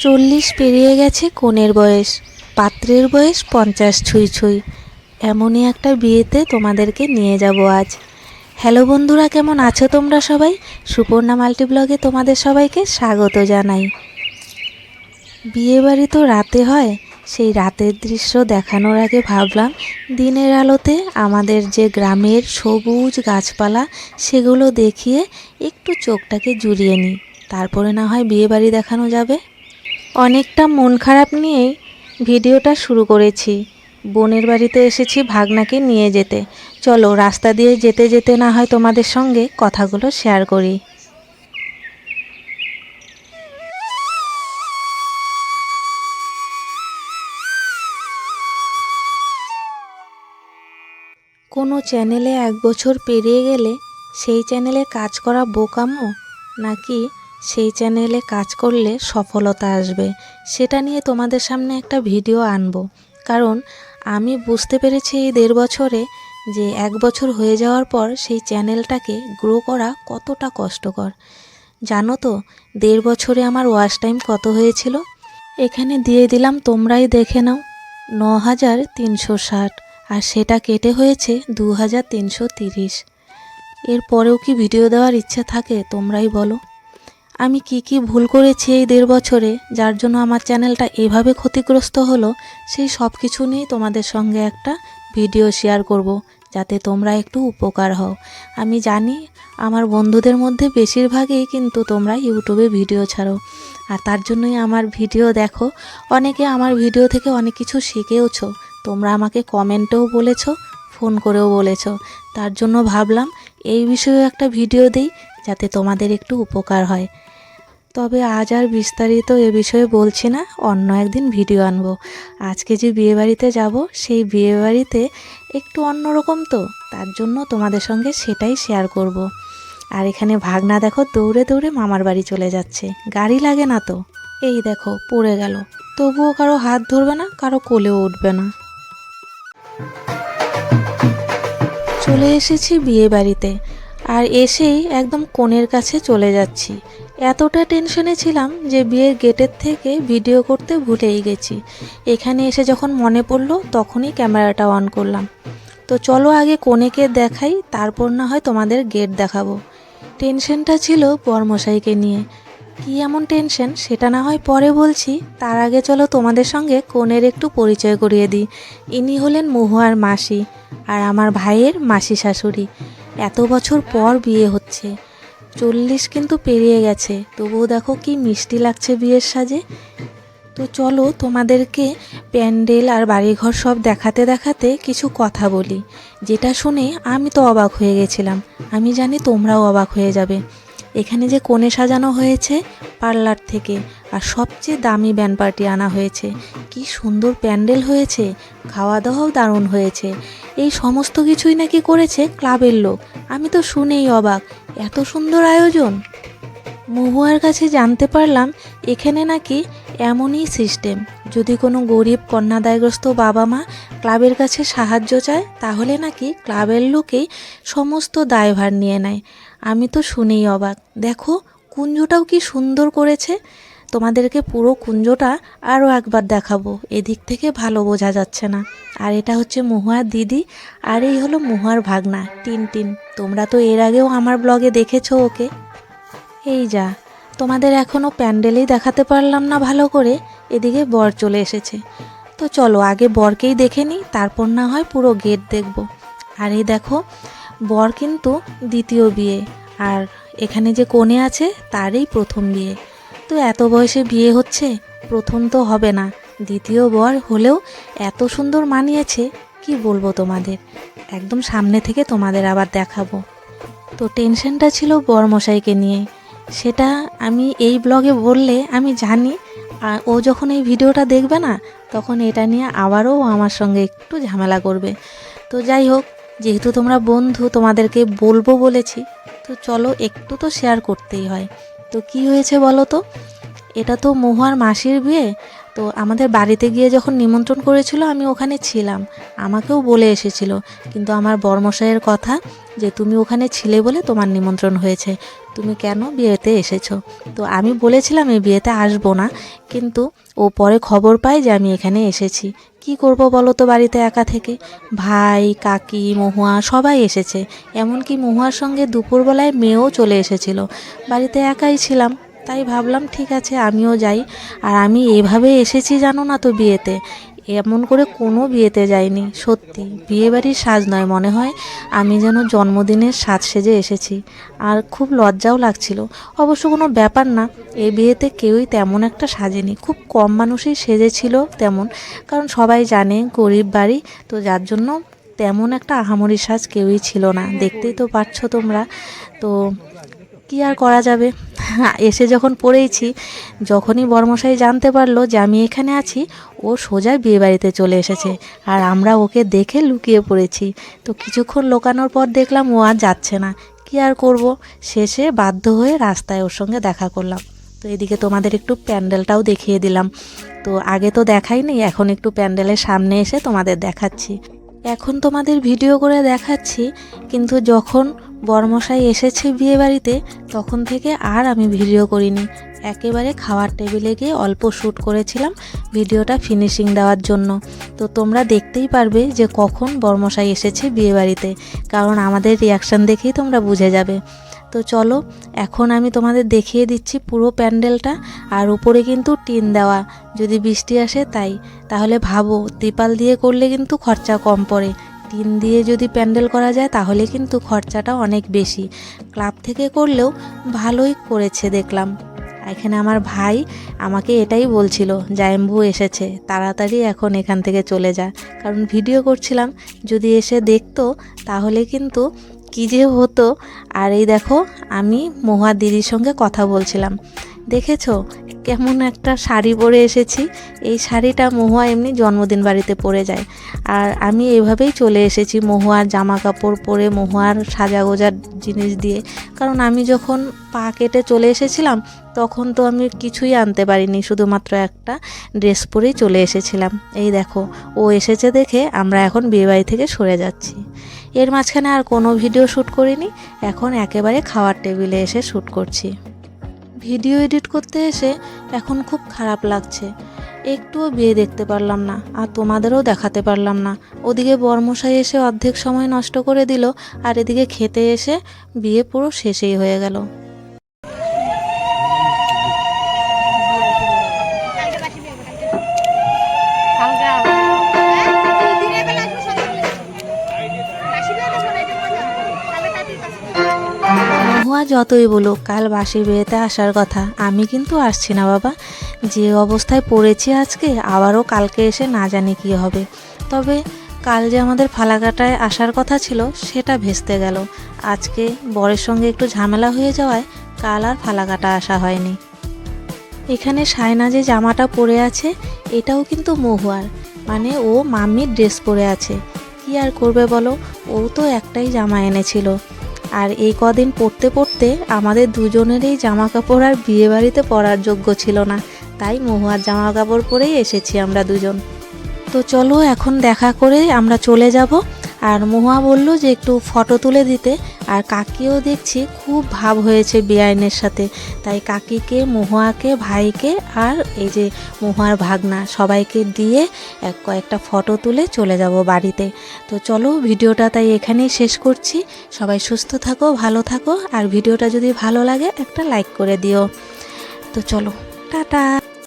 চল্লিশ পেরিয়ে গেছে কনের বয়স। পাত্রের বয়স পঞ্চাশ ছুঁই ছুঁই। এমনই একটা বিয়েতে তোমাদেরকে নিয়ে যাব আজ। হ্যালো বন্ধুরা, কেমন আছো তোমরা সবাই? সুপর্ণা মাল্টি ব্লগে তোমাদের সবাইকে স্বাগত জানাই। বিয়েবাড়ি তো রাতে হয়, সেই রাতের দৃশ্য দেখানোর আগে ভাবলাম, দিনের আলোতে আমাদের যে গ্রামের সবুজ গাছপালা, সেগুলো দেখিয়ে একটু চোখটাকে জুড়িয়ে নিই। তারপরে না হয় বিয়েবাড়ি দেখানো যাবে। অনেকটা মন খারাপ নিয়েই ভিডিওটা শুরু করেছি। বোনের বাড়িতে এসেছি ভাগনাকে নিয়ে যেতে। চলো, রাস্তা দিয়ে যেতে যেতে না হয় তোমাদের সঙ্গে কথাগুলো শেয়ার করি। কোনো চ্যানেলে এক বছর পেরিয়ে গেলে সেই চ্যানেলে কাজ করা বোকামো নাকি সেই চ্যানেলে কাজ করলে সফলতা আসবে। সেটা নিয়ে তোমাদের সামনে একটা ভিডিও আনব। কারণ আমি বুঝতে পেরেছি এই দেড় বছরে যে এক বছর হয়ে যাওয়ার পর সেই চ্যানেলটাকে গ্রো করা কতটা কষ্টকর। জানো তো, দেড় বছরে আমার ওয়াচ টাইম কত হয়েছিল? এখানে দিয়ে দিলাম, তোমরাই দেখে নাও ন হাজার তিনশো ষাট। আর সেটা কেটে হয়েছে দু হাজার তিনশো তিরিশ। এরপরেও কি ভিডিও দেওয়ার ইচ্ছা থাকে তোমরাই বলো। আমি কি কি ভুল করেছি এই দেড় বছরে, যার জন্য আমার চ্যানেলটা এভাবে ক্ষতিগ্রস্ত হলো, সেই সব কিছু নিয়েই তোমাদের সঙ্গে একটা ভিডিও শেয়ার করব, যাতে তোমরা একটু উপকার হও। আমি জানি আমার বন্ধুদের মধ্যে বেশিরভাগই কিন্তু তোমরা ইউটিউবে ভিডিও ছাড়ো, আর তার জন্যই আমার ভিডিও দেখো। অনেকে আমার ভিডিও থেকে অনেক কিছু শিখেওছো, তোমরা আমাকে কমেন্টেও বলেছ, ফোন করেও বলেছ। তার জন্য ভাবলাম এই বিষয়েও একটা ভিডিও দিই, যাতে তোমাদের একটু উপকার হয়। তবে আজ আর বিস্তারিত এ বিষয়ে বলছি না, অন্য একদিন ভিডিও আনব। আজকে যে বিয়েবাড়িতে যাব, সেই বিয়েবাড়িতে একটু অন্যরকম তো, তার জন্য তোমাদের সঙ্গে সেটাই শেয়ার করব। আর এখানে ভাগনা দেখো, দৌড়ে দৌড়ে মামার বাড়ি চলে যাচ্ছে। গাড়ি লাগে না তো। এই দেখো, পড়ে গেল। তবুও কারও হাত ধরবে না, কারও কোলেও উঠবে না। চলে এসেছি বিয়ে বাড়িতে আর এসেই একদম কোণের কাছে চলে যাচ্ছি। এতটা টেনশনে ছিলাম যে বিয়ের গেটের থেকে ভিডিও করতে ভুলেই গেছি। এখানে এসে যখন মনে পড়ল, তখনই ক্যামেরাটা অন করলাম। তো চলো আগে কোণেকে দেখাই, তারপর না হয় তোমাদের গেট দেখাবো। টেনশনটা ছিল বরমশাইকে নিয়ে। কি এমন টেনশন, সেটা না হয় পরে বলছি। তার আগে চলো তোমাদের সঙ্গে কোণের একটু পরিচয় করিয়ে দিই। ইনি হলেন মহুয়ার মাসি আর আমার ভাইয়ের মাসি শাশুড়ি। এত বছর পর বিয়ে হচ্ছে। চল্লিশ কিন্তু পেরিয়ে গেছে। তবুও দেখো কি মিষ্টি লাগছে বিয়ের সাজে। তো চলো তোমাদেরকে প্যান্ডেল আর বাড়িঘর সব দেখাতে দেখাতে কিছু কথা বলি। যেটা শুনে আমি তো অবাক হয়ে গেছিলাম। আমি জানি তোমরাও অবাক হয়ে যাবে। এখানে যে কোণে সাজানো হয়েছে পার্লার থেকে, আর সবচেয়ে দামি ব্যান্ড পার্টি আনা হয়েছে। কি সুন্দর প্যান্ডেল হয়েছে খাওয়া দাওয়াও দারুণ হয়েছে। এই সমস্ত কিছুই নাকি করেছে ক্লাবের লোক। আমি তো শুনেই অবাক, এত সুন্দর আয়োজন। মহুয়ার কাছে জানতে পারলাম, এখানে নাকি এমনই সিস্টেম। যদি কোনো গরিব কন্যাদায়গ্রস্ত বাবা মা ক্লাবের কাছে সাহায্য চায়, তাহলে নাকি ক্লাবের লোকেই সমস্ত দায়ভার নিয়ে নেয়। আমি তো শুনেই অবাক। দেখো, কুঞ্জটাও কি সুন্দর করেছে। তোমাদেরকে পুরো কুঞ্জটা আরও একবার দেখাবো। এদিক থেকে ভালো বোঝা যাচ্ছে না। আর এটা হচ্ছে মহুয়ার দিদি, আর এই হলো মহুয়ার ভাগনা টিন টিন তোমরা তো এর আগেও আমার ব্লগে দেখেছ ওকে। এই যা, তোমাদের এখনও প্যান্ডেলেই দেখাতে পারলাম না ভালো করে। এদিকে বর চলে এসেছে। তো চলো, আগে বরকেই দেখে নিই, তারপর না হয় পুরো গেট দেখব। আর এই দেখো বর কিন্তু দ্বিতীয় বিয়ে। আর এখানে যে কোণে আছে, তারই প্রথম বিয়ে। তো এত বয়সে বিয়ে হচ্ছে, প্রথম তো হবে না। দ্বিতীয় বর হলেও এত সুন্দর মানিয়েছে, কি বলব তোমাদের? একদম সামনে থেকে তোমাদের আবার দেখাবো। তো টেনশনটা ছিল বরমশাইকে নিয়ে। সেটা আমি এই ব্লগে বললে আমি জানি ও যখন এই ভিডিওটা দেখবে না, তখন এটা নিয়ে আবারও আমার সঙ্গে একটু ঝামেলা করবে। তো যাই হোক যেহেতু তোমরা বন্ধু, তোমাদেরকে বলব বলেছি, তো চলো একটু তো শেয়ার করতেই হয়। তো কি হয়েছে বলো তো? এটা তো মহুয়ার মাসির বিয়ে, তো আমাদের বাড়িতে গিয়ে যখন নিমন্ত্রণ করেছিল, আমি ওখানে ছিলাম। আমাকেও বলে এসেছিল, কিন্তু আমার বর্মশাইয়ের কথা যে তুমি ওখানে ছিলে বলে তোমার নিমন্ত্রণ হয়েছে, তুমি কেন বিয়েতে এসেছ? তো আমি বলেছিলাম, এই বিয়েতে আসব না, কিন্তু ও পরে খবর পায় যে আমি এখানে এসেছি। কি করব বলো তো বাড়িতে একা থেকে? ভাই, কাকি, মহুয়া সবাই এসেছে। এমনকি মহুয়ার সঙ্গে দুপুরবেলায় মেয়েও চলে এসেছিল। বাড়িতে একাই ছিলাম, তাই ভাবলাম ঠিক আছে আমিও যাই। আর আমি এভাবে এসেছি জানো না তো বিয়েতে। এমন করে কোনো বিয়েতে যাইনি, সত্যি। বিয়ে বাড়ির সাজ নয়, মনে হয় আমি যেন জন্মদিনের সাজ সেজে এসেছি। আর খুব লজ্জাও লাগছিল। অবশ্য কোনো ব্যাপার না, এ বিয়েতে কেউই তেমন একটা সাজেনি। খুব কম মানুষই সেজেছিল তেমন, কারণ সবাই জানে গরিব বাড়ি, তো যার জন্য তেমন একটা আহামরি সাজ কেউই ছিল না। দেখতেই তো পারছ তোমরা। তো কি আর করা যাবে? এসে যখন পড়েইছি, যখনই বর্মশাই জানতে পারল যে আমি এখানে আছি, ও সোজা বিয়েবাড়িতে চলে এসেছে আর আমরা ওকে দেখে লুকিয়ে পড়েছি। তো কিছুক্ষণ লোকানোর পর দেখলাম ও আর যাচ্ছে না। কি আর করব? শেষে বাধ্য হয়ে রাস্তায় ওর সঙ্গে দেখা করলাম। তো এদিকে তোমাদের একটু প্যান্ডেলটাও দেখিয়ে দিলাম। তো আগে তো দেখাইনি এখন একটু প্যান্ডেলের সামনে এসে তোমাদের দেখাচ্ছি। এখন তোমাদের ভিডিও করে দেখাচ্ছি, কিন্তু যখন বর্মশাই এসেছে বিয়ে বাড়িতে তখন থেকে আর আমি ভিডিও করিনি। একেবারে খাওয়ার টেবিলে গিয়ে অল্প শ্যুট করেছিলাম ভিডিওটা ফিনিশিং দেওয়ার জন্য। তো তোমরা দেখতেই পারবে যে কখন বর্মশাই এসেছে বিয়ে বাড়িতে কারণ আমাদের রিয়াকশান দেখেই তোমরা বুঝে যাবে। তো চলো, এখন আমি তোমাদের দেখিয়ে দিচ্ছি পুরো প্যান্ডেলটা, আর উপরে কিন্তু টিন দেওয়া। যদি বৃষ্টি আসে তাই। তাহলে ভাবো ত্রিপাল দিয়ে করলে কিন্তু খরচা কম পড়ে। টিন দিয়ে যদি প্যান্ডেল করা যায়, তাহলে কিন্তু খরচাটা অনেক বেশি। ক্লাব থেকে করলেও ভালোই করেছে দেখলাম। এখানে আমার ভাই আমাকে এটাই বলছিল, জায়েম্বু এসেছে, তাড়াতাড়ি এখন এখান থেকে চলে যা। কারণ ভিডিও করছিলাম, যদি এসে দেখতো, তাহলে কিন্তু কী যে হতো। আর এই দেখো, আমি মহুয়া দিদির সঙ্গে কথা বলছিলাম। দেখেছ? কেমন একটা শাড়ি পরে এসেছি। এই শাড়িটা মহুয়া এমনি জন্মদিন বাড়িতে পরে যায়। আর আমি এভাবেই চলে এসেছি মহুয়ার জামা কাপড় পরে, মহুয়ার সাজা গোজার জিনিস দিয়ে। কারণ আমি যখন পা কেটে চলে এসেছিলাম, তখন তো আমি কিছুই আনতে পারিনি, শুধুমাত্র একটা ড্রেস পরেই চলে এসেছিলাম। এই দেখো, ও এসেছে দেখে আমরা এখন বিয়েবাড়ি থেকে সরে যাচ্ছি। এর মাঝখানে আর কোনো ভিডিও শ্যুট করিনি, এখন একেবারে খাওয়ার টেবিলে এসে শ্যুট করছি। ভিডিও এডিট করতে এসে এখন খুব খারাপ লাগছে। একটুও বিয়ে দেখতে পারলাম না, আর তোমাদেরও দেখাতে পারলাম না। ওদিকে বর্মশাই এসে অর্ধেক সময় নষ্ট করে দিল, আর এদিকে খেতে এসে বিয়ে পুরো শেষেই হয়ে গেল। মহুয়া যতই বলো কাল বাসি বিয়েতে আসার কথা। আমি কিন্তু আসছি না, বাবা। যে অবস্থায় পড়েছি আজকে, আবারও কালকে এসে না জানি কী হবে। তবে কাল যে আমাদের ফালাকাটায় আসার কথা ছিল, সেটা ভেস্তে গেল। আজকে বরের সঙ্গে একটু ঝামেলা হয়ে যাওয়ায় কাল আর ফালাকাটা আসা হয়নি। এখানে সায়না যে জামাটা পরে আছে, এটাও কিন্তু মহুয়ার। মানে ও মাম্মির ড্রেস পরে আছে। কি আর করবে বলো? ও তো একটাই জামা এনেছিল। আর এই কদিন পড়তে পড়তে আমাদের দুজনেরই জামা কাপড় আর বিয়ে বাড়িতে পরার যোগ্য ছিল না। তাই মহুয়ার জামা কাপড় পরেই এসেছি আমরা দুজন। তো চলো এখন দেখা করে আমরা চলে যাব। আর মহুয়া বলল যে একটু ফটো তুলে দিতে। আর কাকিও দেখছি খুব ভাব হয়েছে বেআইনের সাথে। তাই কাকিকে, মহুয়াকে, ভাইকে আর এই যে মহুয়ার ভাগনা সবাইকে দিয়ে এক কয়েকটা ফটো তুলে চলে যাব বাড়িতে। তো চলো ভিডিওটা তাই এখানেই শেষ করছি। সবাই সুস্থ থাকো, ভালো থাকো। আর ভিডিওটা যদি ভালো লাগে একটা লাইক করে দিও। তো চলো, টাটা।